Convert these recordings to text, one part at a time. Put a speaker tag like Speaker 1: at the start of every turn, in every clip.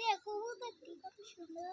Speaker 1: দেখো কত সুন্দর।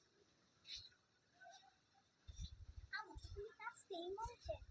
Speaker 1: 林梦雪。